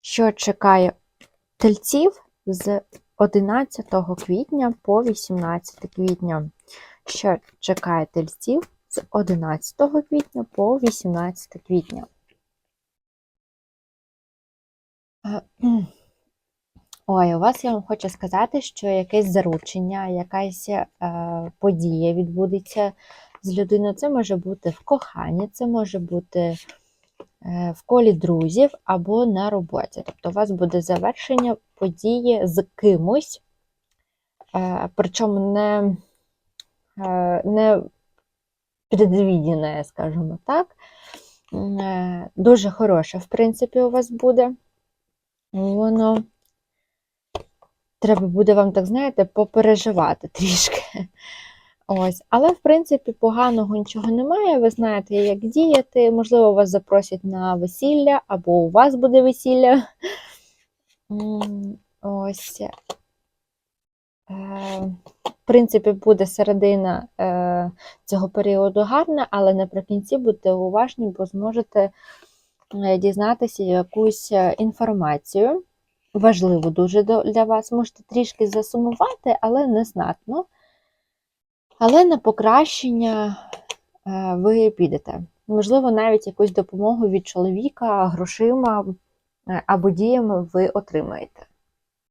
що чекає тельців з 11 квітня по 18 квітня. Що чекає тельців з 11 квітня по 18 квітня. Е. Ой, у вас я вам хочу сказати, що якесь заручення, якась е, подія відбудеться з людиною. Це може бути в коханні, це може бути в колі друзів або на роботі. Тобто у вас буде завершення події з кимось, е, причому не, е, не предвідіне, скажімо так. Е, Дуже хороше, в принципі, у вас буде. Воно треба буде вам, так знаєте, попереживати трішки. Ось. Але, в принципі, поганого нічого немає. Ви знаєте, як діяти. Можливо, вас запросять на весілля, або у вас буде весілля. Ось. Е, В принципі, буде середина е, цього періоду гарна, але наприкінці будьте уважні, бо зможете е, дізнатися якусь інформацію важливу дуже для вас. Можете трішки засумувати, але не знатно. Але на покращення е, ви підете. Можливо, навіть якусь допомогу від чоловіка, грошима е, або діями ви отримаєте.